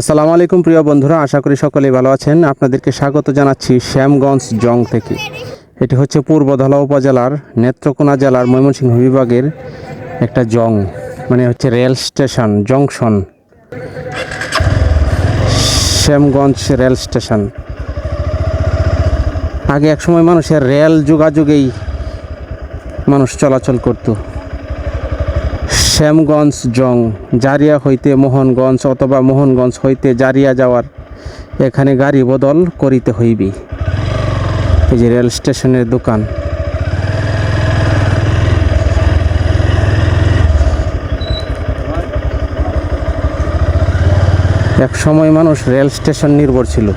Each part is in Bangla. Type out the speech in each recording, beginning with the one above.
আসসালামু আলাইকুম প্রিয় বন্ধুরা, আশা করি সকলেই ভালো আছেন। আপনাদেরকে স্বাগত জানাচ্ছি শ্যামগঞ্জ জং থেকে। এটি হচ্ছে পূর্ব ধলা উপজেলার নেত্রকোনা জেলার ময়মনসিংহ বিভাগের একটা জং মানে হচ্ছে rail station, junction. Shyamganj rail station. আগে একসময় মানুষের রেল যোগাযোগেই মানুষ চলাচল করতো। শ্যামগঞ্জ জং, জারিয়া হইতে মোহনগঞ্জ অথবা মোহনগঞ্জ হইতে জারিয়া যাওয়ার এখানে গাড়ি বদল করিতে হইবে। এই যে রেল স্টেশনের দোকান। এক সময় মানুষ রেল স্টেশন নির্ভর ছিল।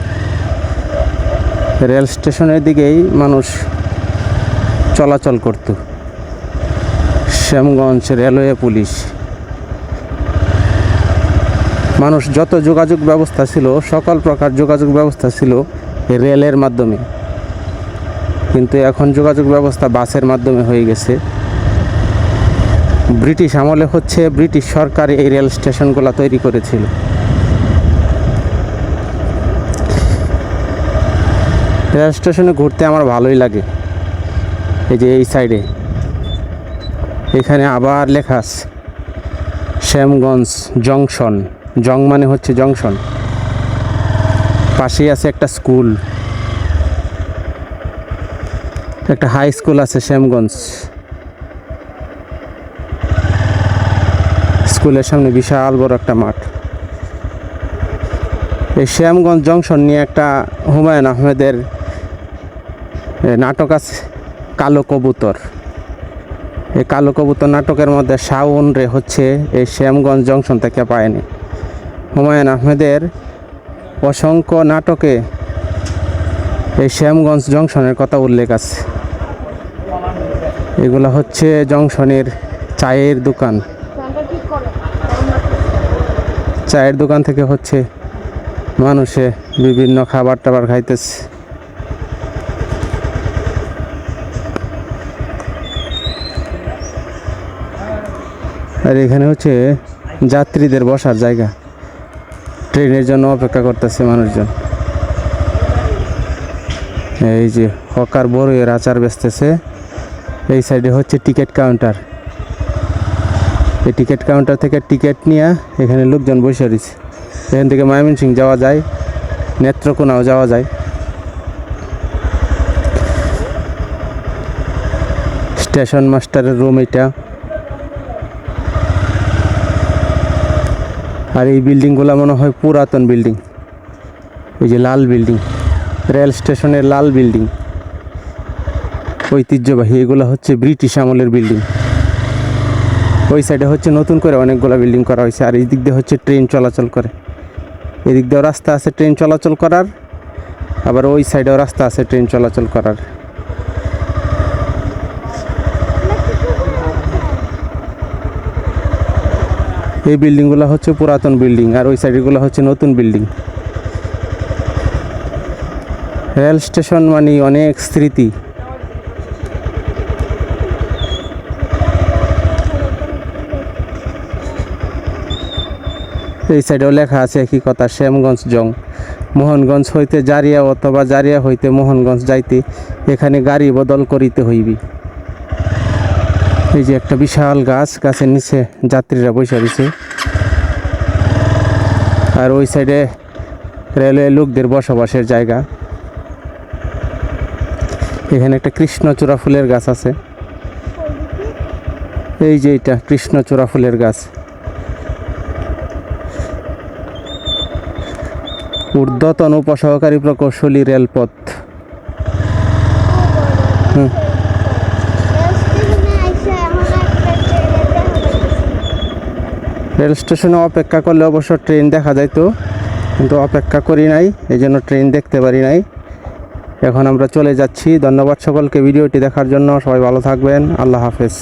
রেল স্টেশনের দিকেই মানুষ চলাচল করতো। Shyamganj railway police. মানুষ যত যোগাযোগ ব্যবস্থা ছিল, সকল প্রকার যোগাযোগ ব্যবস্থা ছিল রেলের মাধ্যমে। কিন্তু এখন যোগাযোগ ব্যবস্থা বাসের মাধ্যমে হয়ে গেছে। ব্রিটিশ আমলে হচ্ছে ব্রিটিশ সরকার এই রেল স্টেশনগুলো তৈরি করেছিল। রেল স্টেশনে ঘুরতে আমার ভালোই লাগে। এই যে এই সাইডে। এখানে আবার লেখা আছে, শ্যামগঞ্জ জংশন, জং মানে হচ্ছে জংশন। পাশেই আছে একটা স্কুল। একটা হাই স্কুল আছে শ্যামগঞ্জ। স্কুলের সামনে বিশাল বড় একটা মাঠ। এই শ্যামগঞ্জ জংশন নিয়ে একটা হুমায়ুন আহমেদের নাটক আছে, কালো কবুতর। এই কালো কবুতর নাটকের মধ্যে শাওন রে হচ্ছে এই শ্যামগঞ্জ জংশন থেকে পায়নি। হুমায়ুন আহমেদের অসংখ্য নাটকে এই শ্যামগঞ্জ জংশনের কথা উল্লেখ আছে। এগুলো হচ্ছে জংশনের চায়ের দোকান। চায়ের দোকান থেকে হচ্ছে মানুষে বিভিন্ন খাবার টাবার খাইতেছে। আর এখানে হচ্ছে যাত্রীদের বসার জায়গা। ট্রেনের জন্য অপেক্ষা করতেছে মানুষজন। এই যে হকার বড় এর আচার বেচতেছে। এই সাইডে হচ্ছে টিকিট কাউন্টার। এই টিকিট কাউন্টার থেকে টিকিট নিয়ে এখানে লোকজন বসে রয়েছে। এখান থেকে ময়মনসিং যাওয়া যায়, নেত্রকোনাও যাওয়া যায়। স্টেশন মাস্টারের রুম এটা। আর এই বিল্ডিংগুলো মনে হয় পুরাতন বিল্ডিং। ওই যে লাল বিল্ডিং, রেল স্টেশনের লাল বিল্ডিং। ঐতিহ্যবাহী, এগুলো হচ্ছে ব্রিটিশ আমলের বিল্ডিং। ওই সাইডে হচ্ছে নতুন করে অনেকগুলো বিল্ডিং করা হয়েছে, আর এই দিক দিয়ে হচ্ছে ট্রেন চলাচল করে। এদিক দিয়েও রাস্তা আছে ট্রেন চলাচল করার, আবার ওই সাইডেও রাস্তা আছে ট্রেন চলাচল করার। এই বিল্ডিংগুলো হচ্ছে পুরাতন বিল্ডিং আর ওই সাইডগুলো হচ্ছে নতুন বিল্ডিং। রেল স্টেশন মানে অনেক স্মৃতি। এই সাইডেও লেখা আছে একই কথা, শ্যামগঞ্জ জং। মোহনগঞ্জ হইতে জারিয়া অথবা জারিয়া হইতে মোহনগঞ্জ যাইতে, এখানে গাড়ি বদল করিতে হইবি। এই যে একটা বিশাল গাছ, গাছের নিচে যাত্রীরা বসে রয়েছে। আর ওই সাইডে রেলওয়ে লোকদের বসবাসের জায়গা। এখানে একটা কৃষ্ণচূড়া ফুলের গাছ আছে। এই যে এটা কৃষ্ণচূড়া ফুলের গাছ। ঊর্ধ্বতন উপসহকারী প্রকৌশলী রেলপথ। হুম। রেল স্টেশনে অপেক্ষা করলে অবশ্য ট্রেন দেখা যায় তো কিন্তু অপেক্ষা করি নাই এই জন্য ট্রেন দেখতে পারি নাই। এখন আমরা চলে যাচ্ছি। ধন্যবাদ সকলকে ভিডিওটি দেখার জন্য। সবাই ভালো থাকবেন। আল্লাহ হাফেজ।